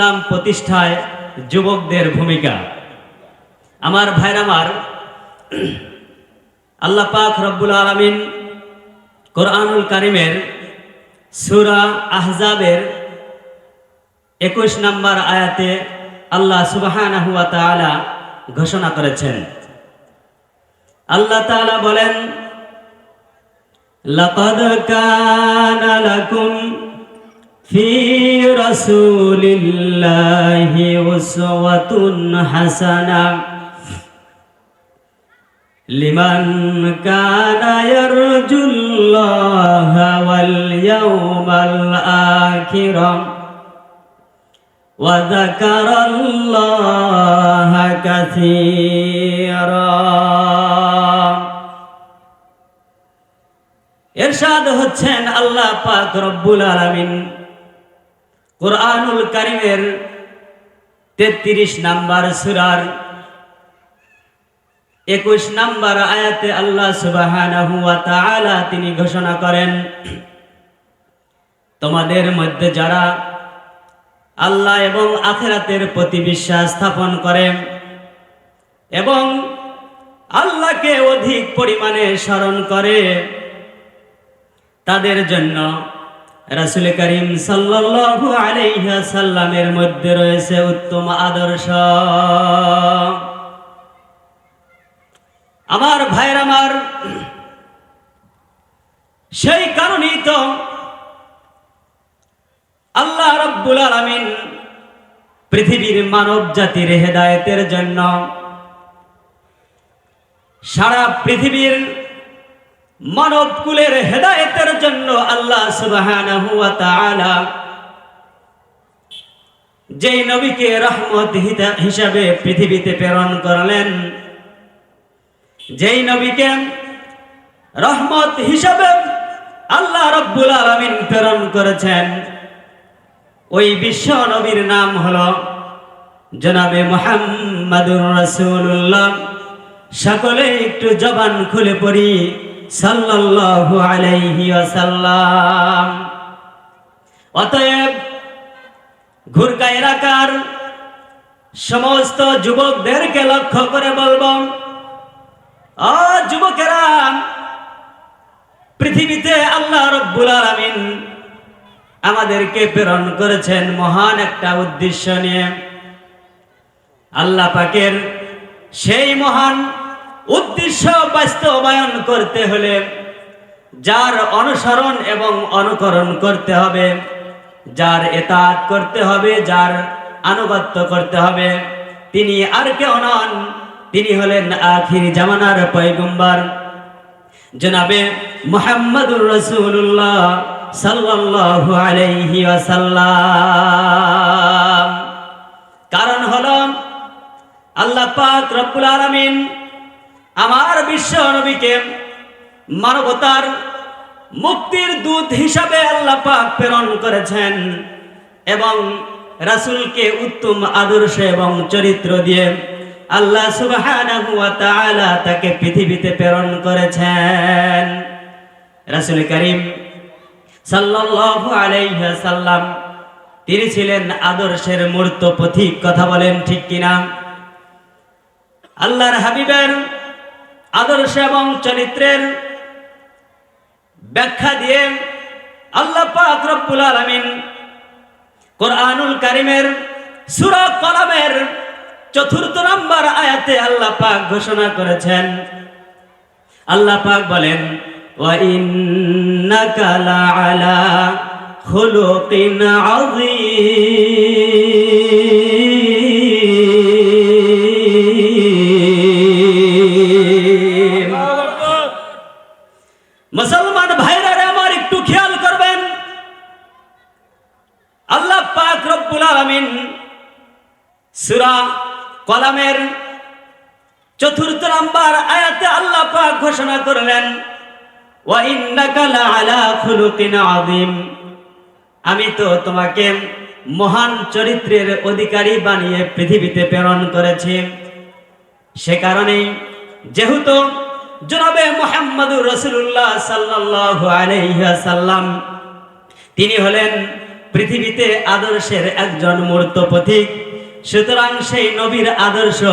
ইসলাম প্রতিষ্ঠায় যুবকদের ভূমিকা। আমার ভাইর আমার, আল্লাহ পাক রব্বুল আলমিন কোরআনুল কারিমের সুরা আহজাবের একুশ নম্বর আয়াতে আল্লাহ সুবাহানাহু ওয়া তাআলা ঘোষণা করেছেন। আল্লাহ তাআলা বলেন, লাকাদ কানা في رسول الله أسوة حسنة لمن كان يرجو الله واليوم الآخر وذكر الله كثيرا এরশাদ হচ্ছেন আল্লাহ পাক রব্বুল আলামিন কোরআনুল কারিমের তেত্রিশ নাম্বার সুরার একুশ নাম্বার আয়াতে আল্লাহ তাআলা তিনি ঘোষণা করেন, তোমাদের মধ্যে যারা আল্লাহ এবং আখেরাতের প্রতি বিশ্বাস স্থাপন করেন এবং আল্লাহকে অধিক পরিমাণে স্মরণ করে, তাদের জন্য রাসুল করিম সাল্লাল্লাহু আলাইহি সাল্লামের মধ্যে রয়েছে উত্তম আদর্শ। আমার ভাইয়ের আমার, সেই কারণেই তো আল্লাহ রাব্বুল আলামিন পৃথিবীর মানব জাতির হেদায়েতের জন্য সারা পৃথিবীর মানব কুলের হেদায়েতের জন্য আল্লাহ সুবহানাহু যেই নবীকে রহমত হিসাবে পৃথিবীতে প্রেরণ করলেন, যেই নবীকে রহমত হিসাবে আল্লাহ রব্বুল আলামিন প্রেরণ করেছেন, ওই বিশ্ব নবীর নাম হলো জনাবে মুহাম্মাদুর রাসূলুল্লাহ। সকলে একটু জবান খুলে পড়ি। সাল্লাল্লাহু আলাইহি ওয়াসাল্লাম। অতএব ঘুরকা এলাকার সমস্ত যুবকদেরকে লক্ষ্য করে বলব ও যুবকেরা, পৃথিবীতে আল্লাহ রব্বুল আলামিন আমাদেরকে প্রেরণ করেছেন মহান একটা উদ্দেশ্য নিয়ে। আল্লাহ পাকের সেই মহান উদ্দেশ্য বাস্তবায়ন করতে হলে যার অনুসরণ এবং অনুকরণ করতে হবে, যার এতাত করতে হবে, যার আনুগত্য করতে হবে। তিনি আর কেউ নন, তিনি হলেন আখির জামানার পয়গম্বর। জনাবে মুহাম্মদুর রাসূলুল্লাহ সাল্লাল্লাহু আলাইহি কারণ হলো, আল্লাহ পাক রব্বুল আলামিন আমার বিশ্ব নবীকে মানবতার মুক্তির দূত হিসাবে আল্লাহ পাক প্রেরণ করেছেন এবং রাসূলকে উত্তম আদর্শ এবং চরিত্র দিয়ে আল্লাহ তাআলা তাকে পৃথিবীতে প্রেরণ করেছেন। রাসূল করিম সাল্লাল্লাহু আলাইহি সাল্লাম তিনি ছিলেন আদর্শের মূর্ত পথিক, কথা বলেন ঠিক কিনা? আল্লাহর হাবিবের আদর্শ এবং চরিত্রের ব্যাখ্যা দিয়ে আল্লাহ পাক আলামিন কোরআনুল কারিমের সূরা কলামের চতুর্থ নম্বর আয়াতে আল্লাহ পাক ঘোষণা করেছেন। আল্লাহ পাক বলেন ইন্নাকা লাআলা খুলুকিন আযীম। সূরা কলামের চতুর্থ নাম্বার আয়াতে আল্লাহ পাক ঘোষণা করলেন আমি তো তোমাকে মহান চরিত্রের অধিকারী বানিয়ে পৃথিবীতে প্রেরণ করেছি। সে কারণেই যেহেতু জনাবে মোহাম্মদুর রসুল্লাহ সাল্লাল্লাহু আলাইহি সাল্লাম তিনি হলেন পৃথিবীতে আদর্শের একজন মূর্ত পথিক। সুতরাং সেই নবীর আদর্শ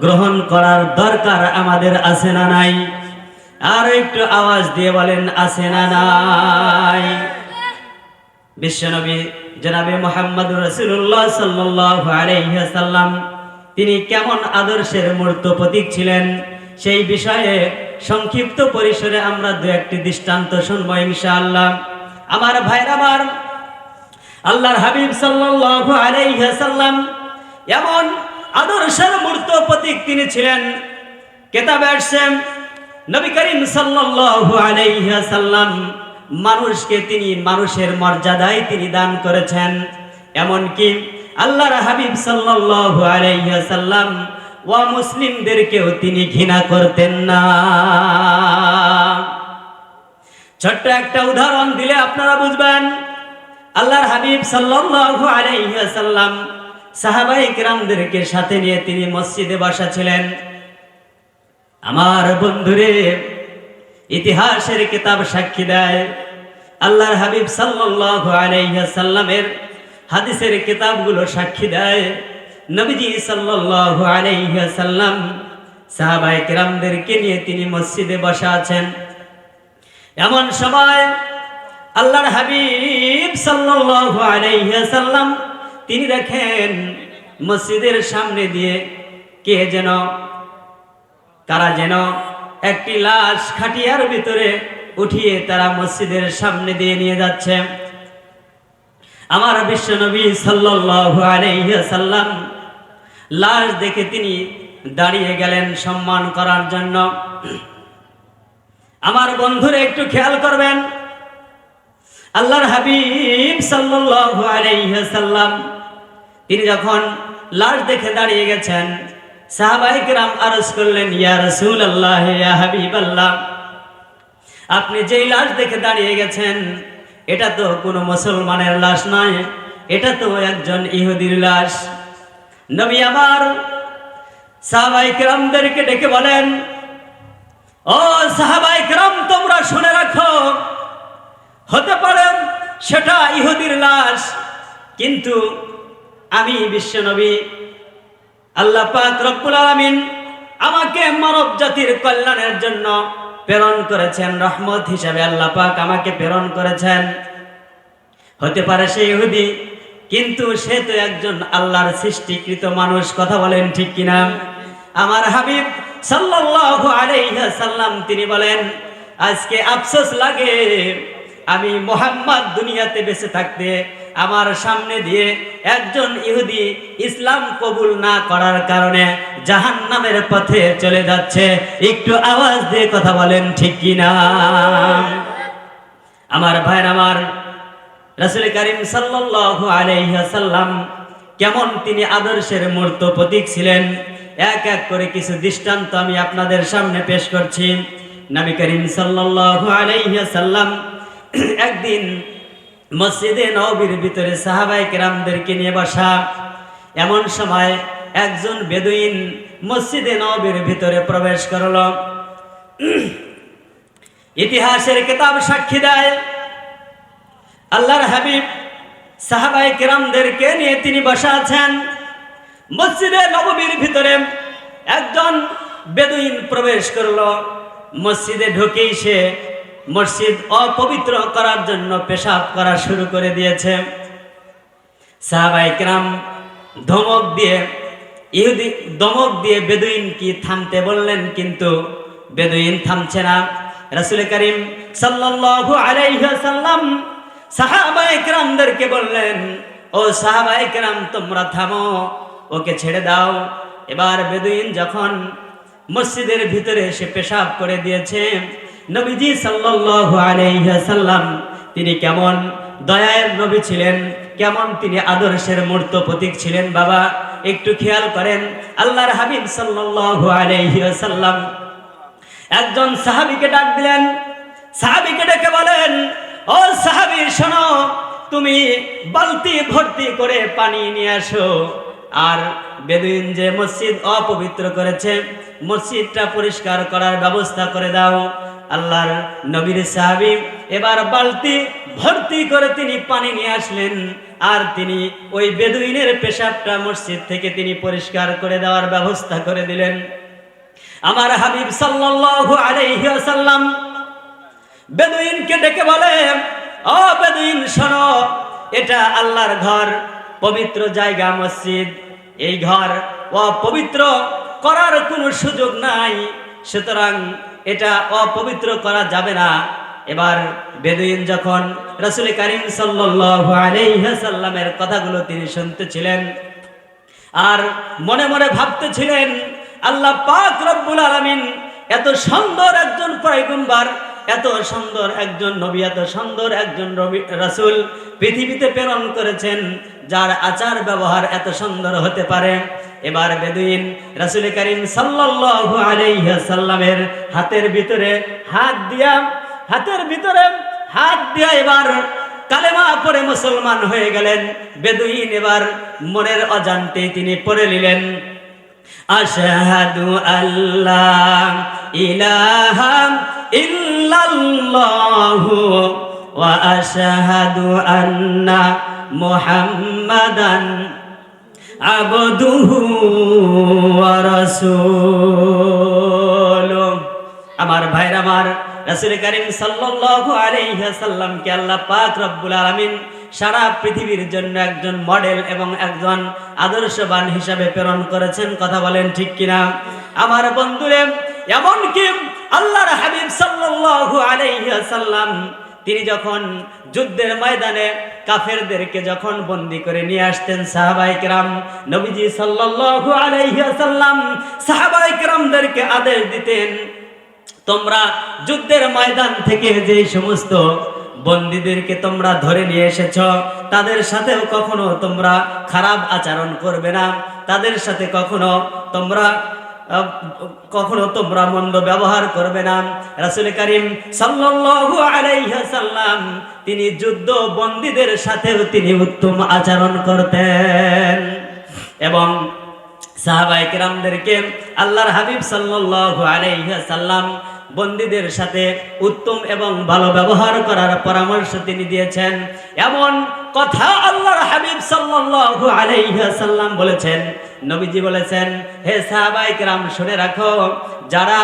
গ্রহণ করার দরকার আমাদের আছে না নাই? আর একটু আওয়াজ দিয়ে বলেন, আছে না নাই? বিশ্বনবী জনাবে মোহাম্মদ রসুল্লাহ সাল্লাম তিনি কেমন আদর্শের মূর্ত প্রতীক ছিলেন? সেই বিষয়ে সংক্ষিপ্ত পরিসরে আমরা দু একটি দৃষ্টান্ত শুনব ইনশাআল্লাহ। আমার ভাইরা আমার আল্লাহর হাবিব সাল্লাল্লাহু আলাইহি সাল্লাম এমন আদর্শের মূর্ত প্রতীক তিনি ছিলেন। কেতাবে নবী করিম সাল্লাম মানুষকে তিনি মানুষের মর্যাদায় তিনি দান করেছেন। এমনকি আল্লাহর হাবিব সাল্লাল্লাহু আলাইহি সাল্লাম ওয়া মুসলিমদেরকেও তিনি ঘৃণা করতেন না। ছোট্ট একটা উদাহরণ দিলে আপনারা বুঝবেন, আল্লাহর হাবিব সাল্লাল্লাহু আলাইহি সাল্লাম সাহাবাই কিরামদেরকে সাথে নিয়ে তিনি মসজিদে বসা ছিলেন। আমার বন্ধুরে ইতিহাসের কিতাব সাক্ষী দেয়। আল্লাহর হাবিব সাল্লাল্লাহু আলাইহি সাল্লামের হাদিসের কিতাবগুলো সাক্ষী দেয়। নবীজি সাল্লাল্লাহু আলাইহি সাল্লাম সাহাবায়ে কিরামদেরকে নিয়ে তিনি মসজিদে বসা আছেন। এমন সময় আল্লাহর হাবিব সাল্লাল্লাহু আলাইহি সাল্লাম তিনি দেখেন মসজিদের সামনে দিয়ে কে যেন, তারা যেন একটি লাশ খাটিয়ার ভিতরে উঠিয়ে তারা মসজিদের সামনে দিয়ে নিয়ে যাচ্ছে। আমার বিশ্বনবী সাল্লাম লাশ দেখে তিনি দাঁড়িয়ে গেলেন সম্মান করার জন্য। আমার বন্ধুরা, একটু খেয়াল করবেন, আল্লাহর হাবিব আলাইহি সাল্লাম তিনি যখন লাশ দেখে দাঁড়িয়ে গেছেন সাহাবাই কিরাম আরজ করলেন, ইয়া রসুল আল্লাহ হাবিব আল্লাহ আপনি যেই লাশ দেখে দাঁড়িয়ে গেছেন, এটা তো কোনো মুসলমানের লাশ নয়, এটা তো একজন ইহুদির লাশ। নবী আমার সাহাবাই কিরামদেরকে ডেকে বলেন, ও সাহাবাই কিরাম, তোমরা শুনে রাখো, হতে পারে সেটা ইহুদির লাশ, কিন্তু আমি বিশ্বনবী। আল্লাহ আলামিন আমাকে মানব জাতির কল্যাণের জন্য প্রেরণ করেছেন, রহমত হিসাবে আল্লাহ পাক আমাকে প্রেরণ করেছেন। হতে পারে সে ইহুদি, কিন্তু সে তো একজন আল্লাহর সৃষ্টিকৃত মানুষ, কথা বলেন ঠিক কিনা? আমার হাবিব সাল্লাল্লাহু আলাইহি সাল্লাম তিনি বলেন, আজকে আফসোস লাগে আমি মোহাম্মদ দুনিয়াতে বেঁচে থাকতে আমার সামনে দিয়ে একজন ইহুদি ইসলাম কবুল না করার কারণে জাহান নামের পথে চলে যাচ্ছে। একটু আওয়াজ দিয়ে কথা বলেন, ঠিক কিনা? আমার ভাইয়ের আমার রাসুল করিম সাল্লাম কেমন তিনি আদর্শের মূর্ত প্রতীক ছিলেন? এক এক করে কিছু দৃষ্টান্ত আমি আপনাদের সামনে পেশ করছি। নবী করিম সাল্লাল্লাহু আলাইহি সাল্লাম একদিন মসজিদে নবীর ভিতরে সাহাবাই কেরামদেরকে নিয়ে বসা, এমন সময় একজন বেদুইন মসজিদে নবীর ভিতরে প্রবেশ করল। ইতিহাসের কিতাব সাক্ষী দেয়, আল্লাহর হাবিব সাহাবাই কেরামদেরকে নিয়ে তিনি বসা আছেন। মসজিদে নববীর ভিতরে একজন বেদুইন প্রবেশ করল। মসজিদে ঢুকেই সে মসজিদ অপবিত্র করার জন্য পেশাব করা শুরু করে দিয়েছে। সাহাবাই কেরাম ধমক দিয়ে, ইহুদি দমক দিয়ে বেদুইন কি থামতে বললেন কিন্তু বেদুইন থামছে না। রাসুল করিম সাল্লাল্লাহু আলাইহি সাল্লাম সাহাবাই কেরামদেরকে বললেন, ও সাহাবাই কেরাম, তোমরা থামো, ওকে ছেড়ে দাও। এবার বেদুইন যখন মসজিদের ভিতরে এসে পেশাব করে দিয়েছে নবীজি সাল্লাল্লাহু আলাইহি সাল্লাম তিনি কেমন দয়ার নবী ছিলেন, কেমন তিনি আদর্শের মূর্ত প্রতীক ছিলেন বাবা, একটু খেয়াল করেন, আল্লাহর হাবিব সাল্লাল্লাহু আলাইহি সাল্লাম একজন সাহাবীকে ডাক দিলেন, সাহাবীকে ডেকে বলেন, ও সাহাবী, শোনো, তুমি বালতি ভর্তি করে পানি নিয়ে আসো। আর বেদুইন যে মসজিদ অপবিত্র করেছে, মসজিদটা পরিষ্কার করার ব্যবস্থা করে দাও। আল্লাহর নবীর সাহাবি এবার বালতি ভর্তি করে তিনি পানি নিয়ে আসলেন। আর তিনি ওই বেদুইনের পেশাবটা মসজিদ থেকে তিনি পরিষ্কার করে দেওয়ার ব্যবস্থা করে দিলেন। আমার হাবিব সাল্লাল্লাহু আলাইহি ওয়াসাল্লাম বেদুইনকে ডেকে বলে, ও বেদুইন, শোনো, এটা আল্লাহর ঘর, পবিত্র জায়গা মসজিদ। এই ঘর অপবিত্র করার কোনো সুযোগ নাই। সুতরাং এটা অপবিত্র করা যাবে না। এবার বেদুইন যখন রাসূল করিম সাল্লামের কথাগুলো তিনি শুনতেছিলেন আর মনে মনে ভাবতেছিলেন, আল্লাহ পাক রব্বুল আলামিন এত সুন্দর একজন পয়গম্বর, এত সুন্দর একজন নবী, এত সুন্দর একজন রাসূল পৃথিবীতে প্রেরণ করেছেন, যার আচার ব্যবহার এত সুন্দর হতে পারে। এবার বেদুইন রাসূল করিম সাল্লাল্লাহু আলাইহি সাল্লামের হাতের ভিতরে হাত দিয়া, হাতের ভিতরে হাত দিয়া এবার কালেমা পরে মুসলমান হয়ে গেলেন। বেদুইন এবার মনের অজান্তে তিনি পড়ে নিলেন। আশহাদু আল্লাহ ইলাহা ইল্লাল্লাহু ওয়া আশহাদু আন্না মুহাম্মাদান আমার ভাইর আমার রাসূল করিম সাল্লাল্লাহু আল্লাহ পাক রব্বুল আলামিন সারা পৃথিবীর জন্য একজন মডেল এবং একজন আদর্শবান হিসাবে প্রেরণ করেছেন। কথা বলেন ঠিক কিনা? আমার বন্ধুরে এমন কি আল্লাহর হাবিব সাল্লাল্লাহু আলাইহি সাল্লাম তিনি যখন যুদ্ধের ময়দানে কাফেরদেরকে যখন বন্দি করে নিয়ে আসতেন, সাহাবাই কেরাম, নবীজি সাল্লাল্লাহু আলাইহি সাল্লাম সাহাবাই কেরামদেরকে আদেশ দিতেন, তোমরা যুদ্ধের ময়দান থেকে যে সমস্ত বন্দীদেরকে তোমরা ধরে নিয়ে এসেছ, তাদের সাথেও কখনো তোমরা খারাপ আচরণ করবে না। তাদের সাথে কখনো তোমরা কখনো তোমরা মন্দ ব্যবহার করবে না। রাসূল করিম সাল্লাল্লাহু আলাইহি সাল্লাম তিনি যুদ্ধ বন্দীদের সাথেও তিনি উত্তম আচরণ করতেন। এবং সাহাবাই কিরামদেরকে আল্লাহর হাবিব সাল্লাল্লাহু আলাইহি সাল্লাম বন্দীদের সাথে উত্তম এবং ভালো ব্যবহার করার পরামর্শ তিনি দিয়েছেন। এমন কথা আল্লাহর হাবিব সাল্লাল্লাহু আলাইহি সাল্লাম বলেছেন নবীজি বলেছেন, হে সাহাবাই কিরাম, শুনে রাখো, যারা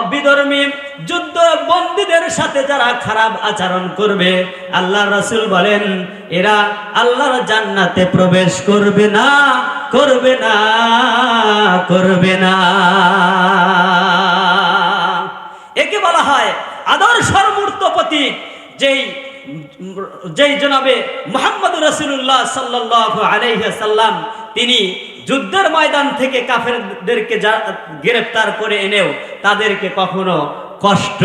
অবিধর্মী যুদ্ধ বন্দীদের সাথে যারা খারাপ আচরণ করবে আল্লাহ রাসূল বলেন, এরা আল্লাহর জান্নাতে প্রবেশ করবে না করবে না করবে না। একে বলা হয় আদর্শর মূর্ত প্রতীক, যেই যেই জনাবে মোহাম্মদ রসুল্লাহ সাল্লাল্লাহু আলাইহি সাল্লাম তিনি যুদ্ধের ময়দান থেকে কাফেরদেরকে গ্রেফতার করে এনেও তাদেরকে কখনো কষ্ট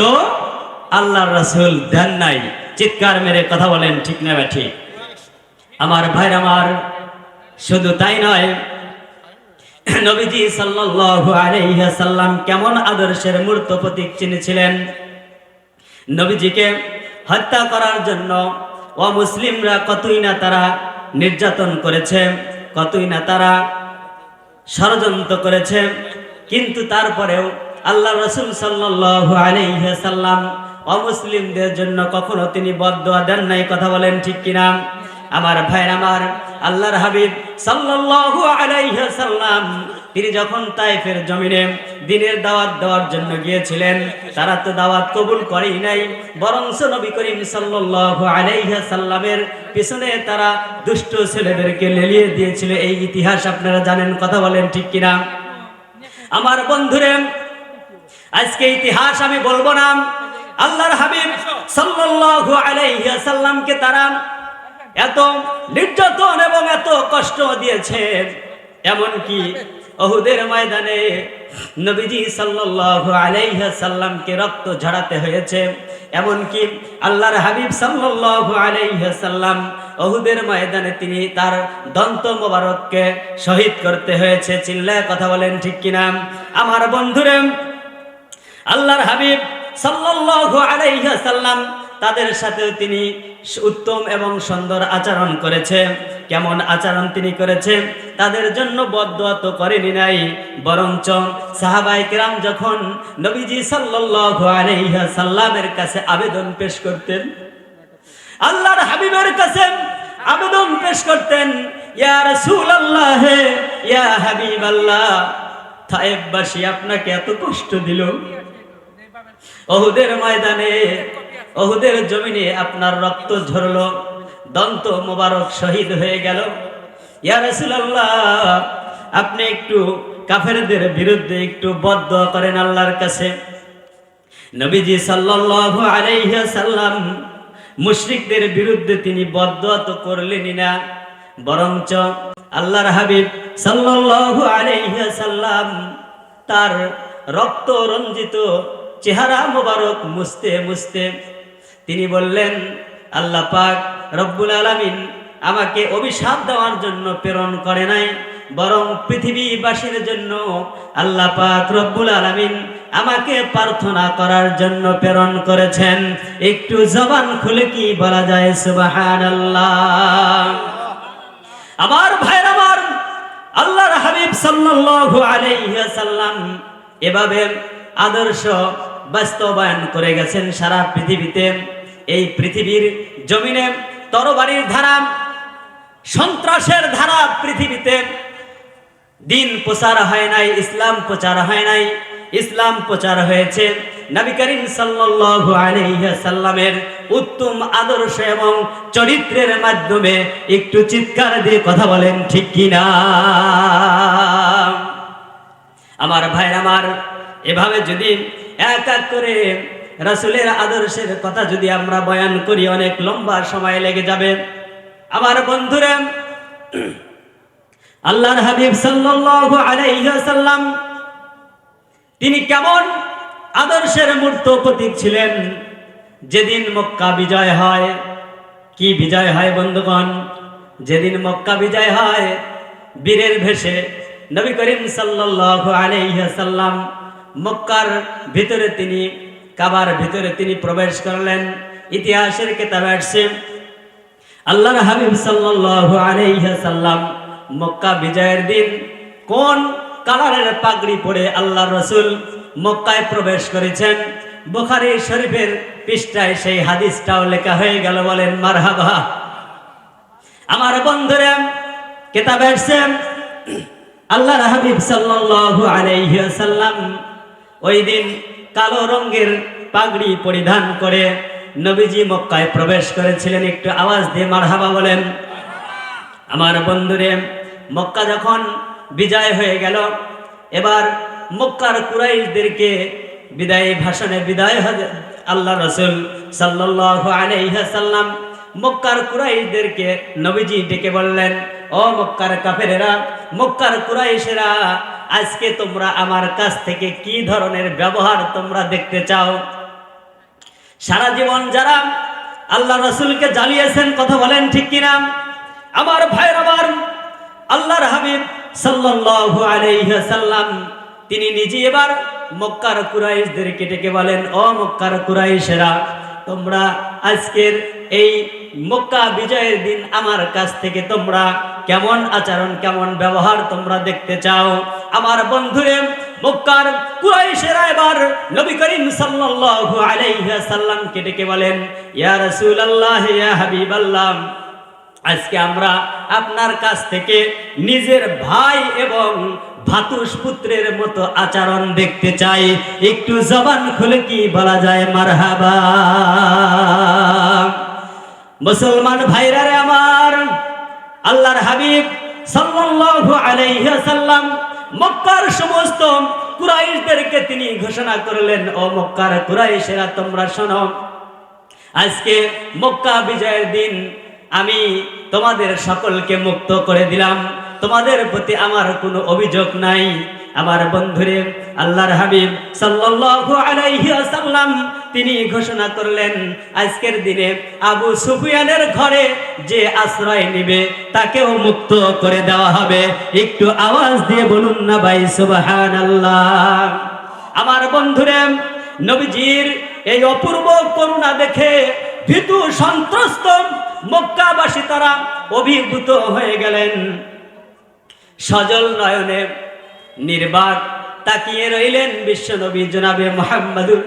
আল্লাহ রাসূল দেন নাই। চিৎকার মেরে কথা বলেন, ঠিক না ঠিক? আমার ভাইর আমার, শুধু তাই নয়, নবীজি সাল্লাম কেমন আদর্শের মূর্ত প্রতীক চিনেছিলেন? নবীজিকে হত্যা করার জন্য অমুসলিমরা কতই না তারা নির্যাতন করেছে, কতই না তারা ষড়যন্ত্র করেছে। কিন্তু তারপরেও আল্লাহ রসুল সাল্লাম অমুসলিমদের জন্য কখনো তিনি বদদোয়া দেন নাই, কথা বলেন ঠিক কিনা? আমার ভাইয়ের আমার আল্লাহর হাবিব সাল্লাল্লাহু আলাইহি সাল্লাম, তিনি যখন তাইফের জমিনে দিনের দাওয়াত দেওয়ার জন্য গিয়েছিলেন, তারা তো দাওয়াত কবুল করেই নাই বরং নবী করিম সাল্লাল্লাহু আলাইহি সাল্লামের পিছনে তারা দুষ্ট ছেলেদেরকে লেলিয়ে দিয়েছিল। এই ইতিহাস আপনারা জানেন, কথা বলেন ঠিক কিনা? আমার বন্ধুরে, আজকে ইতিহাস আমি বলব না। আল্লাহর হাবিব সাল্লাল্লাহু আলাইহি সাল্লামকে তারা এত নির্যাতন এবং এত কষ্ট দিয়েছে এমনকি অহুদের ময়দানে নবীজি সাল্লাল্লাহু আলাইহি সাল্লামকে রক্ত ঝরাতে হয়েছে। এমনকি আল্লাহর হাবিব সাল্লাল্লাহু আলাইহি সাল্লাম অহুদের ময়দানে তিনি তার দন্ত মোবারককে শহীদ করতে হয়েছে। চিল্লায় কথা বলেন ঠিক কিনা? আমার বন্ধুরে, আল্লাহর হাবিব সাল্লাল্লাহু আলাইহি সাল্লাম তাদের সাথেও তিনি উত্তম এবং সুন্দর আচরণ করেছে। কেমন আচরণ তিনি করেছে, তাদের জন্য বদদোয়া তো করেনি নাই। বরঞ্চ সাহাবাই কিরাম যখন নবীজি সাল্লাল্লাহু আলাইহি সাল্লামের কাছে আবেদন পেশ করতেন, আল্লাহর হাবিবের কাছে আবেদন পেশ করতেন, ইয়া রাসূলুল্লাহ, ইয়া হাবিবাল্লাহ থায়েববাসী আপনাকে এত কষ্ট দিল। অহুদের ময়দানে অহুদের জমিনে আপনার রক্ত ঝরলো, দন্ত মোবারক শহীদ হয়ে গেল। ইয়া আপনি একটু কাফেরদের বিরুদ্ধে একটু বদ্ধ করেন আল্লাহর কাছে। নবীজি সাল্লাম মুশরিকদের বিরুদ্ধে তিনি বদ্ধ তো করলেনই না, বরঞ্চ আল্লাহর হাবিব সাল্লাল্লাহু আলাইহি সাল্লাম তার রক্ত রঞ্জিত চেহারা মোবারক মুছতে মুছতে তিনি বললেন, আল্লাহ পাক রব্বুল আলামিন আমাকে অভিশাপ দেওয়ার জন্য প্রেরণ করে নাই, বরং পৃথিবীবাসীর জন্য আল্লাহ পাক রব্বুল আলামিন আমাকে প্রার্থনা করার জন্য প্রেরণ করেছেন। একটু জবান খুলে কি বলা যায়? সুবহানাল্লাহ। আমার ভাইর আমার আল্লাহর হাবিব সাল্লাল্লাহু আলাইহি এভাবে আদর্শ বাস্তবায়ন করে গেছেন সারা পৃথিবীতে। এই পৃথিবীর জমিনে তরবারির ধারা, সন্ত্রাসের ধারা পৃথিবীতে। দিন প্রচার হয় নাই, ইসলাম প্রচার হয় নাই। ইসলাম প্রচার হয়েছে নবী করিম সাল্লাল্লাহু আলাইহি সাল্লামের উত্তম আদর্শ এবং চরিত্রের মাধ্যমে। একটু চিৎকার দিয়ে কথা বলেন, ঠিক কি না? আমার ভাইর আমার, এভাবে যদি এক এক করে রাসুলের আদর্শের কথা যদি আমরা বয়ান করি, অনেক লম্বা সময় লেগে যাবে। আমার বন্ধুরা, আল্লাহর হাবিব সাল্লাম তিনি কেমন আদর্শের মূর্ত প্রতীক ছিলেন? যেদিন মক্কা বিজয় হয়, কি বিজয় হয় বন্ধুগণ? যেদিন মক্কা বিজয় হয়, বীরের ভেসে নবী করিম সাল্লাল্লাহু আলাইহি সাল্লাম মক্কার ভিতরে তিনি, কাবার ভিতরে তিনি প্রবেশ করলেন। ইতিহাসের কিতাবে আসছে, আল্লাহর হাবিব সাল্লাল্লাহু আলাইহি সাল্লাম মক্কা বিজয়ের দিন কোন কালারের পাগড়ি পরে আল্লাহ রসুল মক্কায় প্রবেশ করেছেন? বুখারী শরীফের পৃষ্ঠায় সেই হাদিসটাও লেখা হয়ে গেল, বলেন, মারহাবা। আমার বন্ধুরা, কেতাবে আসছেন আল্লাহর হাবিব সাল্লাল্লাহু আলাইহি সাল্লাম ওই দিন কালো রঙের পাগড়ি পরিধান করে নবীজি মক্কায় প্রবেশ করেছিলেন। একটু আওয়াজ দিয়ে মারহাবা বলেন। আমার বন্ধুরে, মক্কা যখন বিজয় হয়ে গেল, এবার মক্কার কুরাইশদেরকে বিদায় ভাষণে বিদায় আল্লাহ রসুল সাল্লাল্লাহু আলাইহি সাল্লাম মক্কার কুরাইশদেরকে নবীজি ডেকে বললেন, ও মক্কার কাফেরেরা, মক্কার কুরাইশেরা আজকে তোমরা আমার কাছ থেকে কি ধরনের ব্যবহার তোমরা দেখতে চাও? সারা জীবন যারা আল্লাহ রসুলকে জ্বালিয়েছেন, কথা বলেন ঠিক কিনা? আমার ভাইয়ের আমার আল্লাহর হাবিব সাল্লাম তিনি নিজে এবার মক্কার কুরাইশদেরকে ডেকে বলেন, ও মক্কার কুরাইশেরা, তোমরা আজকের এই মক্কা বিজয়ের দিন আমার কাছ থেকে তোমরা কেমন আচরণ, কেমন ব্যবহার তোমরা দেখতে চাও? আমার বন্ধুরে, মক্কার কুরাইশেরা এবার নবী করিম সাল্লাল্লাহু আলাইহি সাল্লামকে ডেকে বলেন, ইয়া রাসূলুল্লাহ, ইয়া হাবিবাল্লাহ, আজকে আমরা আপনার কাছ থেকে নিজের ভাই এবং ভাতুষ পুত্রের মতো আচরণ দেখতে চাই। একটু জবান খুলে কি বলা যায়? মারহাবা। মুসলমান ভাইরা রে আমার, আল্লাহর হাবিব সাল্লাল্লাহু আলাইহি সাল্লাম মক্কার সমস্ত কুরাইশদেরকে তিনি ঘোষণা করলেন, ও মক্কার কুরাইশেরা, তোমরা শোনো, আজকে মক্কা বিজয়ের দিন, আমি তোমাদের সকলকে মুক্ত করে দিলাম। তোমাদের প্রতি আমার কোনো অভিযোগ নাই। আমার বন্ধুরে, আল্লাহর হাবিব সাল্লাল্লাহু আলাইহি ওয়াসাল্লাম তিনি ঘোষণা করলেন, আজকের দিনে আবু সুফিয়ানের ঘরে যে আশ্রয় নিবে, তাকেও মুক্ত করে দেওয়া হবে। একটু আওয়াজ দিয়ে বলুন না ভাই, সুবহানাল্লাহ। আমার বন্ধুরে, নবীজির এই অপূর্ব করুণা দেখে ভীতু সন্ত্রস্ত মক্কাবাসী তারা অভিভূত হয়ে গেলেন। সজল নয়নে নির্বাক তাকিয়ে রইলেন বিশ্বনবী জনাবে মোহাম্মদুর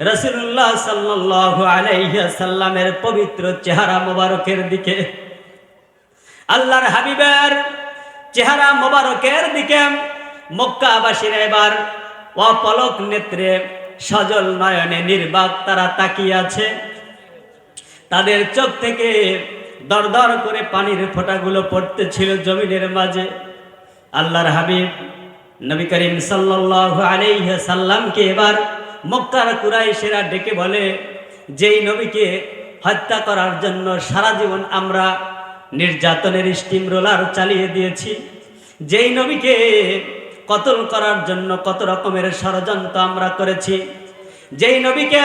রসুল্লাহ সাল্লাল্লাহু আলাইহি সাল্লামের পবিত্র চেহারা মোবারকের দিকে। আল্লাহর হাবিবের চেহারা মোবারকের দিকে মক্কাবাসীরা এবার অপলক নেত্রে সজল নয়নে নির্বাক তারা তাকিয়ে আছে। তাদের চোখ থেকে দরদর করে পানির ফোঁটাগুলো পড়তেছিল জমিনের মাঝে। আল্লাহর হাবিব নবী করিম সাল্লাল্লাহু আলাইহি সাল্লামকে এবার মক্কার কুরাইশেরা ডেকে বলে, যেই নবীকে হত্যা করার জন্য সারা জীবন আমরা নির্যাতনের স্টিম রোলার চালিয়ে দিয়েছি, যেই নবীকে কতল করার জন্য কত রকমের ষড়যন্ত্র আমরা করেছি, যেই নবীকে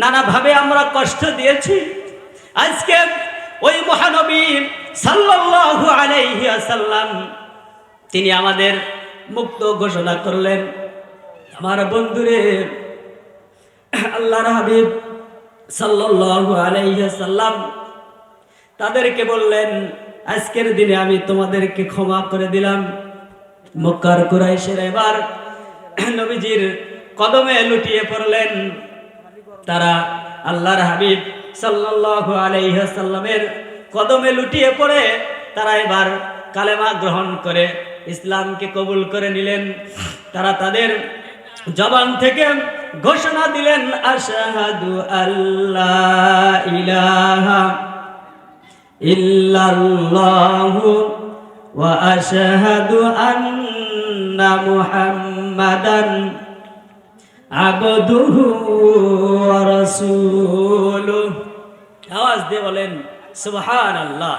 নানাভাবে আমরা কষ্ট দিয়েছি, আজকে ওই মহানবী সাল্লাল্লাহু আলাইহি তিনি আমাদের মুক্ত ঘোষণা করলেন। আমার বন্ধুরে, আল্লাহর হাবিব সাল্লাল্লাহু সাল্লাম তাদেরকে বললেন, আজকের দিনে আমি তোমাদেরকে ক্ষমা করে দিলাম। মক্কার কুরাইশের এবার নবীজির কদমে লুটিয়ে পড়লেন। তারা আল্লাহর হাবিব সাল্লাল্লাহু আলাইহি কদমে লুটিয়ে পড়ে তারা এবার কালেমা গ্রহণ করে ইসলামকে কবুল করে নিলেন। তারা তাদের জবান থেকে ঘোষণা দিলেন, আশহাদু আল্লাহ ইলাহা ইল্লাল্লাহু ওয়া আশহাদু আন্না মুহাম্মাদান আবদুহু ওয়া আওয়াজ দিয়ে বলেন, সুবহানাল্লাহ।